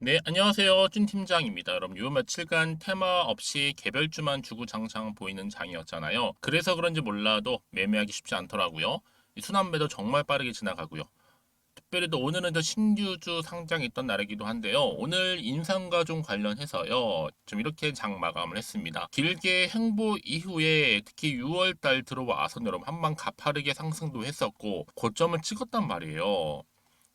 네, 안녕하세요. 준 팀장입니다. 여러분, 요 며칠간 테마 없이 개별주만 주구장창 보이는 장이었잖아요. 그래서 그런지 몰라도 매매하기 쉽지 않더라고요. 이 순환매도 정말 빠르게 지나가고요. 특별히 또 오늘은 저 신규주 상장이 있던 날이기도 한데요. 오늘 인상가종 관련해서요. 좀 이렇게 장 마감을 했습니다. 길게 행보 이후에 특히 6월 달 들어와서 여러분 한방 가파르게 상승도 했었고 고점을 찍었단 말이에요.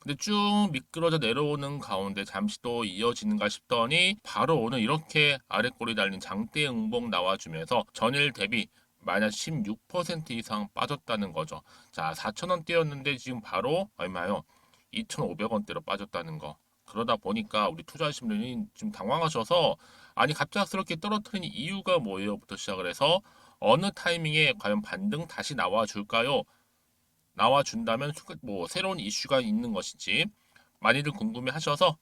근데 쭉 미끄러져 내려오는 가운데 잠시 또 이어지는가 싶더니 바로 오늘 이렇게 아래꼬리 달린 장대 응봉 나와주면서 전일 대비 마이너스 16% 이상 빠졌다는 거죠. 자, 4,000원대였는데 지금 바로 얼마요? 2,500원대로 빠졌다는 거. 그러다 보니까 우리 투자하신 분이 좀 당황하셔서 아니 갑작스럽게 떨어뜨린 이유가 뭐예요?부터 시작을 해서 어느 타이밍에 과연 반등 다시 나와 줄까요? 나와 준다면 뭐 새로운 이슈가 있는 것인지 많이들 궁금해 하셔서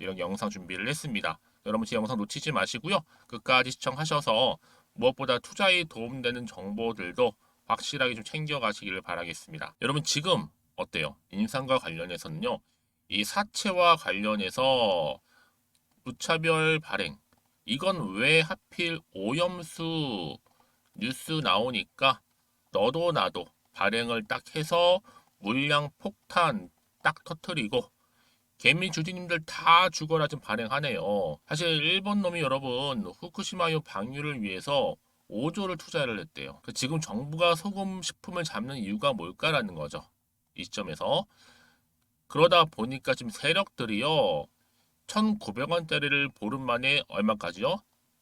이런 영상 준비를 했습니다. 여러분 제 영상 놓치지 마시고요. 끝까지 시청하셔서 무엇보다 투자에 도움되는 정보들도 확실하게 좀 챙겨가시기를 바라겠습니다. 여러분 지금 어때요? 인상과 관련해서는요. 이 사채와 관련해서 무차별 발행 이건 왜 하필 오염수 뉴스 나오니까 너도 나도 발행을 딱 해서 물량 폭탄 딱 터트리고 개미 주주님들 다 죽어라 좀 발행하네요. 사실 일본 놈이 여러분 후쿠시마유 방류를 위해서 5조를 투자를 했대요. 그 지금 정부가 소금 식품을 잡는 이유가 뭘까라는 거죠. 이 시점에서 그러다 보니까 지금 세력들이요 1,900원짜리를 보름 만에 얼마까지요?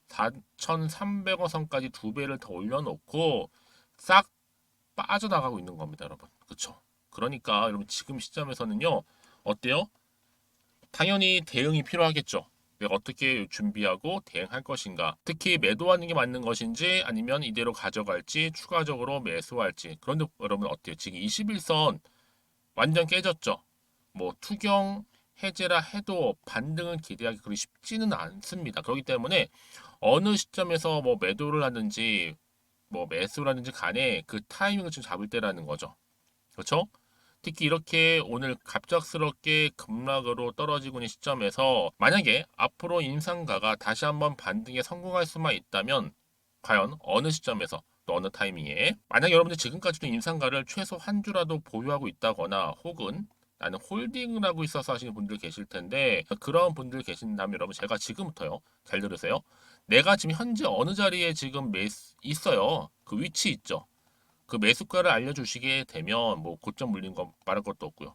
4,300원 선까지 두 배를 더 올려놓고 싹 빠져나가고 있는 겁니다, 여러분. 그렇죠? 그러니까 여러분 지금 시점에서는요. 어때요? 당연히 대응이 필요하겠죠. 어떻게 준비하고 대응할 것인가. 특히 매도하는 게 맞는 것인지 아니면 이대로 가져갈지 추가적으로 매수할지. 그런데 여러분 어때요? 지금 21선 완전 깨졌죠. 뭐 투경 해제라 해도 반등을 기대하기 그리 쉽지는 않습니다. 그렇기 때문에 어느 시점에서 뭐 매도를 하든지 뭐 매수라든지 간에 그 타이밍을 좀 잡을 때라는 거죠. 그렇죠? 특히 이렇게 오늘 갑작스럽게 급락으로 떨어지고 있는 시점에서 만약에 앞으로 인상가가 다시 한번 반등에 성공할 수만 있다면 과연 어느 시점에서 또 어느 타이밍에 만약 여러분들 지금까지도 인상가를 최소 한 주라도 보유하고 있다거나 혹은 나는 홀딩을 하고 있어서 하시는 분들 계실 텐데 그런 분들 계신다면 여러분 제가 지금부터요 잘 들으세요 내가 지금 현재 어느 자리에 지금 매수 있어요. 그 위치 있죠. 그 매수가를 알려주시게 되면 뭐 고점 물린 거 말할 것도 없고요.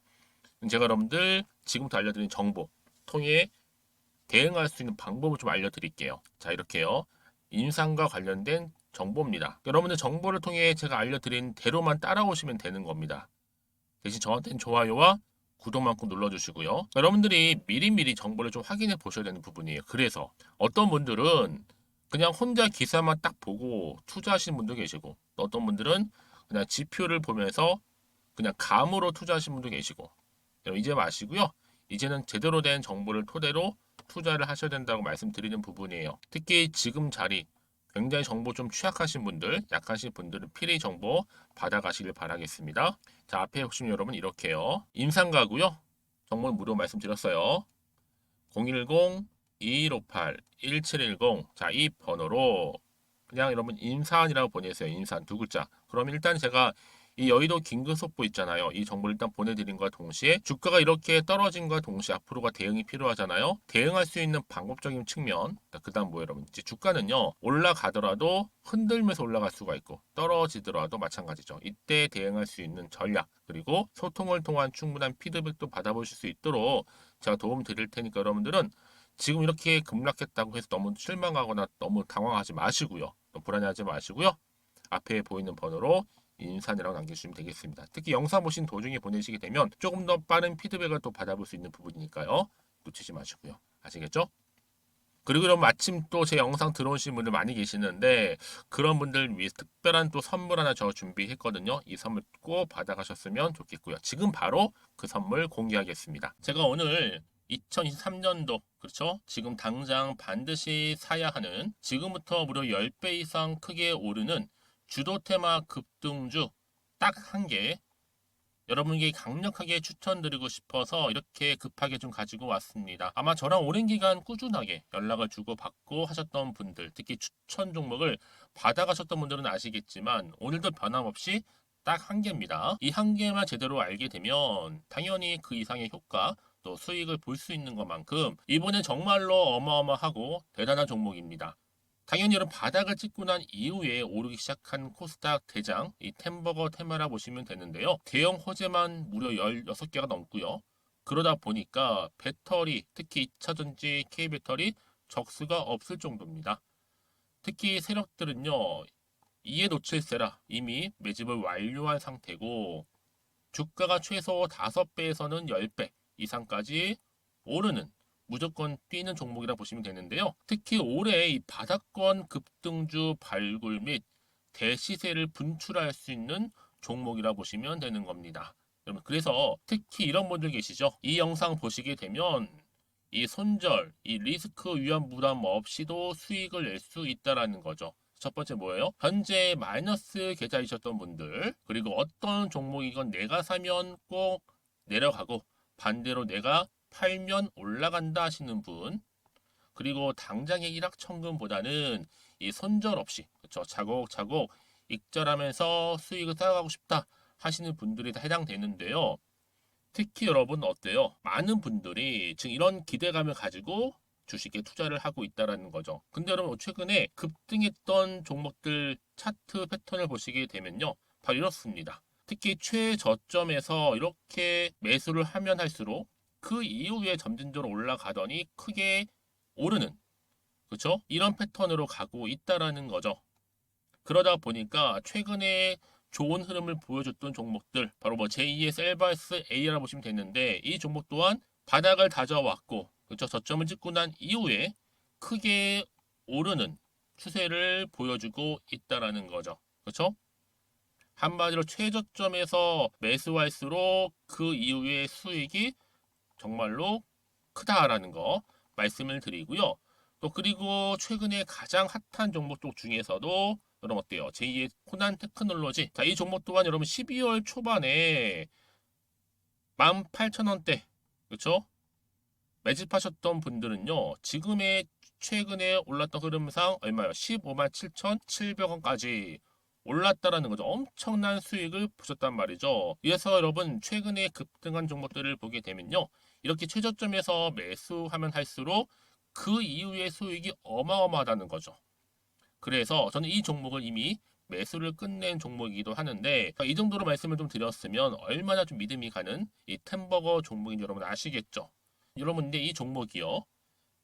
제가 여러분들 지금부터 알려드린 정보 통해 대응할 수 있는 방법을 좀 알려드릴게요. 자 이렇게요. 인상과 관련된 정보입니다. 여러분들 정보를 통해 제가 알려드린 대로만 따라오시면 되는 겁니다. 대신 저한테는 좋아요와 구독만큼 눌러주시고요. 여러분들이 미리미리 정보를 좀 확인해 보셔야 되는 부분이에요. 그래서 어떤 분들은 그냥 혼자 기사만 딱 보고 투자하시는 분도 계시고 어떤 분들은 그냥 지표를 보면서 그냥 감으로 투자하시는 분도 계시고 이제 마시고요. 이제는 제대로 된 정보를 토대로 투자를 하셔야 된다고 말씀드리는 부분이에요. 특히 지금 자리 굉장히 정보 좀 취약하신 분들, 약하신 분들은 필히 정보 받아가시길 바라겠습니다. 자, 앞에 보시면 여러분 이렇게요. 임상가고요. 정보 무료 말씀드렸어요. 010-2158-1710 자, 이 번호로 그냥 여러분 임산이라고 보내세요. 임산 두 글자. 그럼 일단 제가 이 여의도 긴급 속보 있잖아요. 이 정보를 일단 보내드린과 동시에 주가가 이렇게 떨어진과 동시에 앞으로가 대응이 필요하잖아요. 대응할 수 있는 방법적인 측면. 그 다음 뭐 여러분 이제 주가는요 올라가더라도 흔들면서 올라갈 수가 있고 떨어지더라도 마찬가지죠. 이때 대응할 수 있는 전략 그리고 소통을 통한 충분한 피드백도 받아보실 수 있도록 제가 도움 드릴 테니까 여러분들은 지금 이렇게 급락했다고 해서 너무 실망하거나 너무 당황하지 마시고요. 불안해하지 마시고요. 앞에 보이는 번호로 인산이라고 남겨주시면 되겠습니다. 특히 영상 보신 도중에 보내시게 되면 조금 더 빠른 피드백을 또 받아볼 수 있는 부분이니까요. 놓치지 마시고요. 아시겠죠? 그리고 그럼 마침 또 제 영상 들어오신 분들 많이 계시는데 그런 분들 위해 특별한 또 선물 하나 저 준비했거든요. 이 선물 꼭 받아가셨으면 좋겠고요. 지금 바로 그 선물 공개하겠습니다. 제가 오늘 2023년도 그렇죠? 지금 당장 반드시 사야 하는 지금부터 무려 10배 이상 크게 오르는 주도 테마 급등주 딱 한 개 여러분께 강력하게 추천드리고 싶어서 이렇게 급하게 좀 가지고 왔습니다. 아마 저랑 오랜 기간 꾸준하게 연락을 주고 받고 하셨던 분들, 특히 추천 종목을 받아가셨던 분들은 아시겠지만 오늘도 변함없이 딱 한 개입니다. 이 한 개만 제대로 알게 되면 당연히 그 이상의 효과 또 수익을 볼 수 있는 것만큼 이번엔 정말로 어마어마하고 대단한 종목입니다. 당연히 여러분 바닥을 찍고 난 이후에 오르기 시작한 코스닥 대장 이 템버거 테마라 보시면 되는데요. 대형 호재만 무려 16개가 넘고요. 그러다 보니까 배터리, 특히 2차전지 K배터리 적수가 없을 정도입니다. 특히 세력들은요. 이에 놓칠세라 이미 매집을 완료한 상태고 주가가 최소 5배에서는 10배 이상까지 오르는 무조건 뛰는 종목이라 보시면 되는데요. 특히 올해 이 바닥권 급등주 발굴 및 대시세를 분출할 수 있는 종목이라 보시면 되는 겁니다. 여러분 그래서 특히 이런 분들 계시죠. 이 영상 보시게 되면 이 손절, 이 리스크 위험 부담 없이도 수익을 낼 수 있다라는 거죠. 첫 번째 뭐예요? 현재 마이너스 계좌이셨던 분들 그리고 어떤 종목이건 내가 사면 꼭 내려가고 반대로 내가 팔면 올라간다 하시는 분 그리고 당장의 일확천금보다는 이 손절 없이 그렇죠 차곡차곡 익절하면서 수익을 쌓아가고 싶다 하시는 분들이 다 해당되는데요. 특히 여러분 어때요? 많은 분들이 지금 이런 기대감을 가지고 주식에 투자를 하고 있다라는 거죠. 근데 여러분 최근에 급등했던 종목들 차트 패턴을 보시게 되면요. 바로 이렇습니다. 특히 최저점에서 이렇게 매수를 하면 할수록 그 이후에 점진적으로 올라가더니 크게 오르는 그렇죠? 이런 패턴으로 가고 있다라는 거죠. 그러다 보니까 최근에 좋은 흐름을 보여줬던 종목들 바로 뭐 제2의 셀바스 A라 보시면 되는데 이 종목 또한 바닥을 다져왔고 그렇죠? 저점을 찍고 난 이후에 크게 오르는 추세를 보여주고 있다라는 거죠. 그렇죠? 한마디로 최저점에서 매수할수록 그 이후의 수익이 정말로 크다라는 거 말씀을 드리고요. 또 그리고 최근에 가장 핫한 종목 쪽 중에서도 여러분 어때요? 제2의 코난 테크놀로지. 자, 이 종목 또한 여러분 12월 초반에 18,000원대 그렇죠? 매집하셨던 분들은요. 지금의 최근에 올랐던 흐름상 얼마요? 15만 7,700원까지 올랐다라는 거죠. 엄청난 수익을 보셨단 말이죠. 그래서 여러분 최근에 급등한 종목들을 보게 되면요. 이렇게 최저점에서 매수하면 할수록 그 이후의 수익이 어마어마하다는 거죠. 그래서 저는 이 종목을 이미 매수를 끝낸 종목이기도 하는데 이 정도로 말씀을 좀 드렸으면 얼마나 좀 믿음이 가는 이 템버거 종목인지 여러분 아시겠죠? 여러분 근데 이 종목이요.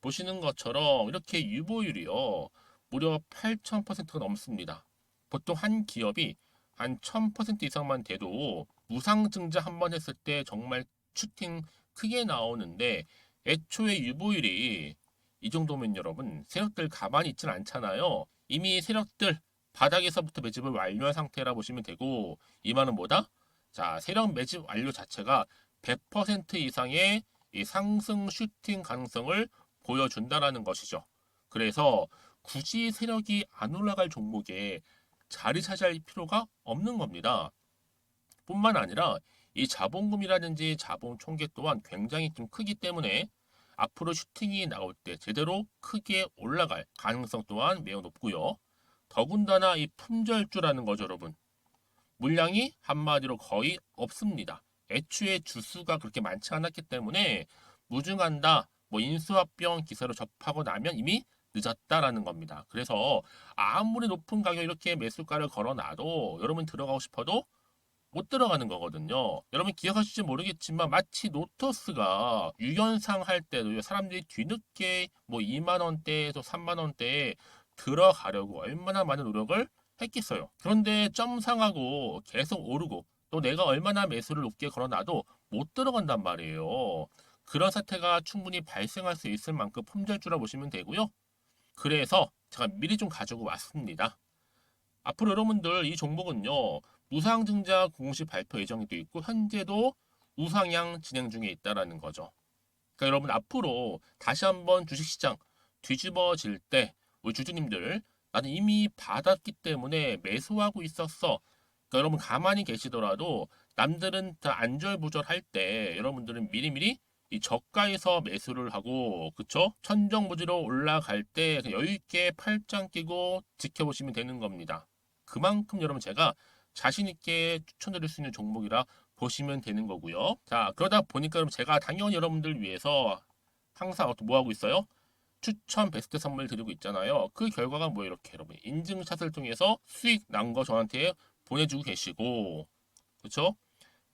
보시는 것처럼 이렇게 유보율이요. 무려 8,000%가 넘습니다. 보통 한 기업이 한 1000% 이상만 돼도 무상증자 한 번 했을 때 정말 슈팅 크게 나오는데 애초에 유보율이 이 정도면 여러분 세력들 가만히 있진 않잖아요. 이미 세력들 바닥에서부터 매집을 완료한 상태라 보시면 되고 이 말은 뭐다? 자 세력 매집 완료 자체가 100% 이상의 이 상승 슈팅 가능성을 보여준다라는 것이죠. 그래서 굳이 세력이 안 올라갈 종목에 자리 차지할 필요가 없는 겁니다. 뿐만 아니라 이 자본금이라든지 자본 총계 또한 굉장히 좀 크기 때문에 앞으로 슈팅이 나올 때 제대로 크게 올라갈 가능성 또한 매우 높고요. 더군다나 이 품절주라는 거죠, 여러분. 물량이 한마디로 거의 없습니다. 애초에 주수가 그렇게 많지 않았기 때문에 무증한다, 뭐 인수합병 기사로 접하고 나면 이미 늦었다라는 겁니다. 그래서 아무리 높은 가격 이렇게 매수가를 걸어놔도 여러분 들어가고 싶어도 못 들어가는 거거든요. 여러분 기억하실지 모르겠지만 마치 노터스가 유연상 할 때도 사람들이 뒤늦게 뭐 2만 원대에서 3만 원대에 들어가려고 얼마나 많은 노력을 했겠어요. 그런데 점상하고 계속 오르고 또 내가 얼마나 매수를 높게 걸어놔도 못 들어간단 말이에요. 그런 사태가 충분히 발생할 수 있을 만큼 품절주라 보시면 되고요. 그래서 제가 미리 좀 가지고 왔습니다. 앞으로 여러분들 이 종목은요. 우상 증자 공식 발표 예정이 돼 있고 현재도 우상향 진행 중에 있다라는 거죠. 그러니까 여러분 앞으로 다시 한번 주식시장 뒤집어질 때 우리 주주님들 나는 이미 받았기 때문에 매수하고 있었어. 그러니까 여러분 가만히 계시더라도 남들은 다 안절부절할 때 여러분들은 미리미리 이 저가에서 매수를 하고 그쵸? 천정부지로 올라갈 때 여유 있게 팔짱 끼고 지켜보시면 되는 겁니다. 그만큼 여러분 제가 자신 있게 추천드릴 수 있는 종목이라 보시면 되는 거고요. 자 그러다 보니까 여러분 제가 당연히 여러분들 위해서 항상 어떤 뭐 하고 있어요? 추천 베스트 선물 드리고 있잖아요. 그 결과가 뭐 이렇게 여러분 인증샷을 통해서 수익 난 거 저한테 보내주고 계시고 그렇죠?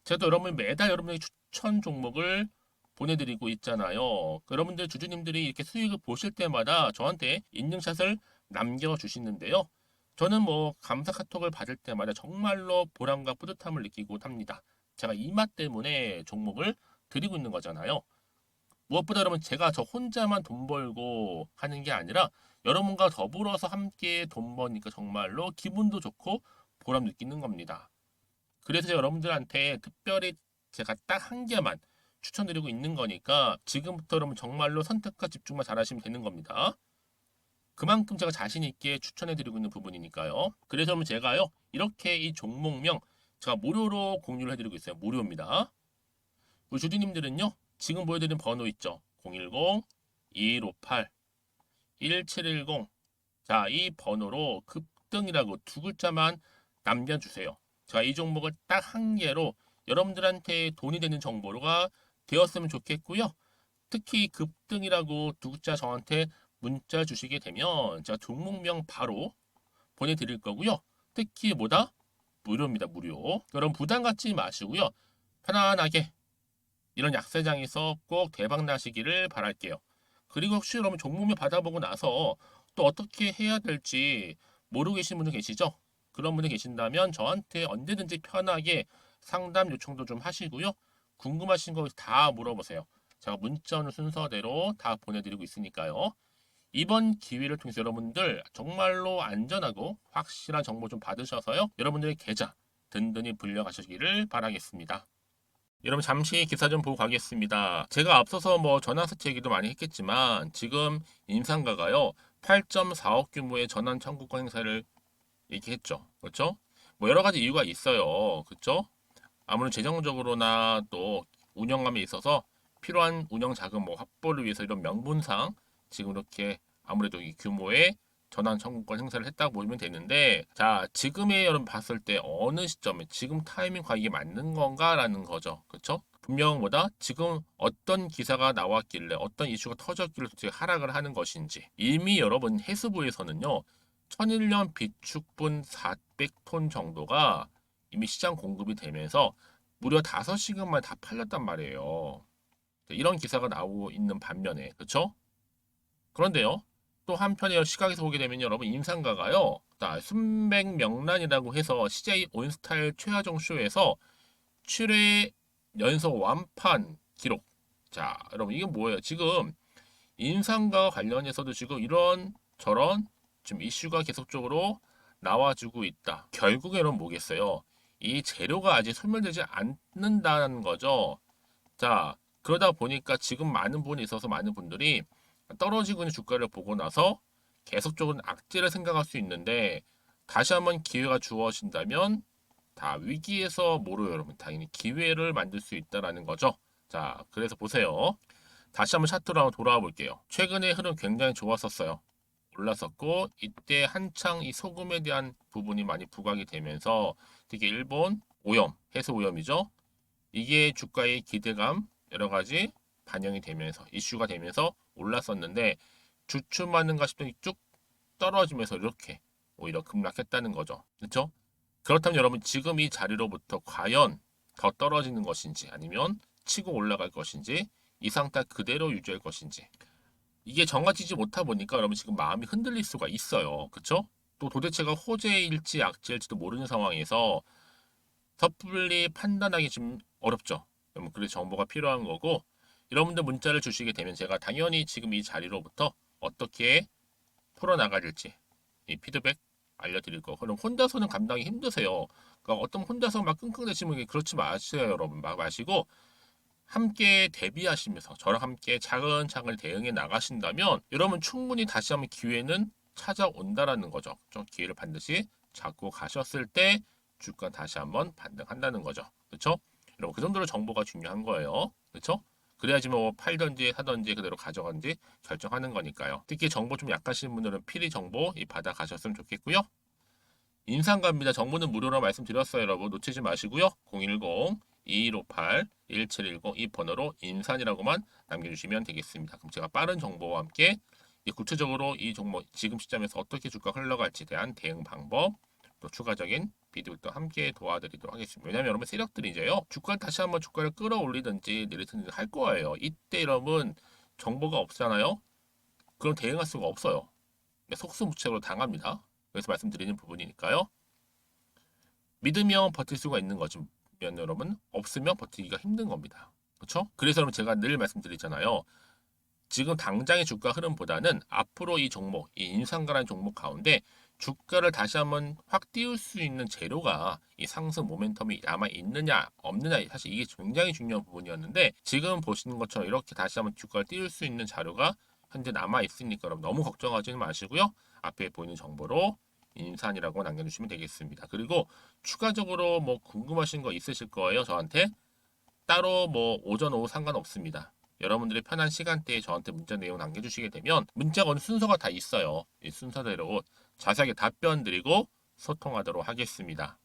제가 여러분 매달 여러분의 추천 종목을 보내드리고 있잖아요. 여러분들 주주님들이 이렇게 수익을 보실 때마다 저한테 인증샷을 남겨주시는데요. 저는 뭐 감사 카톡을 받을 때마다 정말로 보람과 뿌듯함을 느끼고 합니다. 제가 이 맛 때문에 종목을 드리고 있는 거잖아요. 무엇보다 여러분 제가 저 혼자만 돈 벌고 하는 게 아니라 여러분과 더불어서 함께 돈 버니까 정말로 기분도 좋고 보람 느끼는 겁니다. 그래서 여러분들한테 특별히 제가 딱 한 개만 추천드리고 있는 거니까 지금부터 여러분 정말로 선택과 집중만 잘하시면 되는 겁니다. 그만큼 제가 자신 있게 추천해 드리고 있는 부분이니까요. 그래서 제가요 이렇게 이 종목명 제가 무료로 공유를 해 드리고 있어요. 무료입니다. 우리 주주님들은요 지금 보여 드린 번호 있죠. 010-2158-1710 자, 이 번호로 급등이라고 두 글자만 남겨 주세요. 제가 이 종목을 딱 한 개로 여러분들한테 돈이 되는 정보가 되었으면 좋겠고요. 특히 급등이라고 두 글자 저한테 문자 주시게 되면 제가 종목명 바로 보내드릴 거고요. 특히 뭐다? 무료입니다. 무료. 여러분 부담 갖지 마시고요. 편안하게 이런 약세장에서 꼭 대박 나시기를 바랄게요. 그리고 혹시 여러분 종목명 받아보고 나서 또 어떻게 해야 될지 모르고 계신 분들 계시죠? 그런 분들 계신다면 저한테 언제든지 편하게 상담 요청도 좀 하시고요. 궁금하신 거 다 물어보세요. 제가 문자 오는 순서대로 다 보내드리고 있으니까요. 이번 기회를 통해서 여러분들 정말로 안전하고 확실한 정보 좀 받으셔서요. 여러분들의 계좌 든든히 불려가시기를 바라겠습니다. 여러분 잠시 기사 좀 보고 가겠습니다. 제가 앞서서 뭐 전환사채 얘기도 많이 했겠지만 지금 인상가가요 8.4억 규모의 전환 청구권 행사를 얘기했죠. 그렇죠? 뭐 여러 가지 이유가 있어요. 그렇죠? 아무래도 재정적으로나 또 운영감에 있어서 필요한 운영 자금 뭐 확보를 위해서 이런 명분상 지금 이렇게 아무래도 이 규모의 전환 청구권 행사를 했다고 보시면 되는데 자 지금의 여러분 봤을 때 어느 시점에 지금 타이밍과 이게 맞는 건가라는 거죠. 그렇죠 분명 보다. 지금 어떤 기사가 나왔길래 어떤 이슈가 터졌길래 도대체 하락을 하는 것인지. 이미 여러분 해수부에서는요 1001년 비축분 400톤 정도가 이미 시장 공급이 되면서 무려 5시간만에 다 팔렸단 말이에요. 이런 기사가 나오고 있는 반면에 그렇죠 그런데요 또 한편의 시각에서 보게 되면 여러분 인상가가요. 자, 순백 명란이라고 해서 CJ 온스타일 최하정 쇼에서 7회 연속 완판 기록. 자, 여러분 이게 뭐예요? 지금 인상과 관련해서도 지금 이런 저런 지금 이슈가 계속적으로 나와주고 있다. 결국에 여러분 뭐겠어요? 이 재료가 아직 소멸되지 않는다는 거죠. 자, 그러다 보니까 지금 많은 부분에 있어서 많은 분들이 떨어지고 있는 주가를 보고 나서 계속적으로 악재를 생각할 수 있는데 다시 한번 기회가 주어진다면 다 위기에서 모르요 여러분 당연히 기회를 만들 수 있다라는 거죠. 자 그래서 보세요. 다시 한번 차트로 한번 돌아와 볼게요. 최근에 흐름 굉장히 좋았었어요. 올랐었고 이때 한창 이 소금에 대한 부분이 많이 부각이 되면서 특히 일본 오염 해소 오염이죠. 이게 주가의 기대감 여러 가지 반영이 되면서 이슈가 되면서 올랐었는데 주춤하는가 싶더니 쭉 떨어지면서 이렇게 오히려 급락했다는 거죠. 그렇죠? 그렇다면 여러분 지금 이 자리로부터 과연 더 떨어지는 것인지 아니면 치고 올라갈 것인지 이 상태 그대로 유지할 것인지 이게 정해지지 못하 보니까 여러분 지금 마음이 흔들릴 수가 있어요. 그렇죠? 또 도대체가 호재일지 악재일지도 모르는 상황에서 섣불리 판단하기 좀 어렵죠. 그래서 정보가 필요한 거고 여러분들 문자를 주시게 되면 제가 당연히 지금 이 자리로부터 어떻게 풀어나가질지 이 피드백 알려드릴 거. 그럼 혼자서는 감당이 힘드세요. 그러니까 어떤 혼자서 막 끙끙대시면 그렇지 마세요, 여러분. 막 마시고 함께 대비하시면서 저랑 함께 차근차근 대응해 나가신다면 여러분 충분히 다시 한번 기회는 찾아온다라는 거죠. 좀 기회를 반드시 잡고 가셨을 때 주가 다시 한번 반등한다는 거죠. 그렇죠? 여러분 그 정도로 정보가 중요한 거예요. 그렇죠? 그래야지 뭐 팔던지 사던지 그대로 가져간지 결정하는 거니까요. 특히 정보 좀 약하신 분들은 필히 정보 이 받아 가셨으면 좋겠고요. 인상갑니다. 정보는 무료로 말씀드렸어요, 여러분. 놓치지 마시고요. 010-2158-1710 이 번호로 인산이라고만 남겨주시면 되겠습니다. 그럼 제가 빠른 정보와 함께 이 구체적으로 이 종목 지금 시점에서 어떻게 주가 흘러갈지에 대한 대응 방법 또 추가적인 비디오도 함께 도와드리도록 하겠습니다. 왜냐하면 여러분 세력들이죠요. 주가를 다시 한번 주가를 끌어올리든지 내리든지 할 거예요. 이때 여러분 정보가 없잖아요. 그럼 대응할 수가 없어요. 네, 속수무책으로 당합니다. 그래서 말씀드리는 부분이니까요. 믿으면 버틸 수가 있는 거지만 여러분 없으면 버티기가 힘든 겁니다. 그렇죠? 그래서 여러분 제가 늘 말씀드리잖아요. 지금 당장의 주가 흐름보다는 앞으로 이 종목, 이 인상가라는 종목 가운데 주가를 다시 한번 확 띄울 수 있는 재료가 이 상승 모멘텀이 남아 있느냐 없느냐 사실 이게 굉장히 중요한 부분이었는데 지금 보시는 것처럼 이렇게 다시 한번 주가를 띄울 수 있는 자료가 현재 남아 있으니까 여러분 너무 걱정하지는 마시고요. 앞에 보이는 정보로 인산이라고 남겨주시면 되겠습니다. 그리고 추가적으로 뭐 궁금하신 거 있으실 거예요. 저한테 따로 뭐 오전 오후 상관없습니다. 여러분들의 편한 시간대에 저한테 문자 내용 남겨주시게 되면 어느 순서가 다 있어요. 이 순서대로 자세하게 답변 드리고 소통하도록 하겠습니다.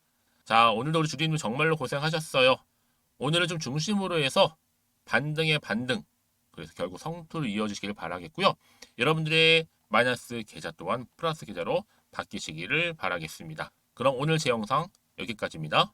자, 오늘도 우리 주리님 정말로 고생하셨어요. 오늘은 좀 중심으로 해서 반등의 반등. 그래서 결국 성투를 이어주시길 바라겠고요. 여러분들의 마이너스 계좌 또한 플러스 계좌로 바뀌시기를 바라겠습니다. 그럼 오늘 제 영상 여기까지입니다.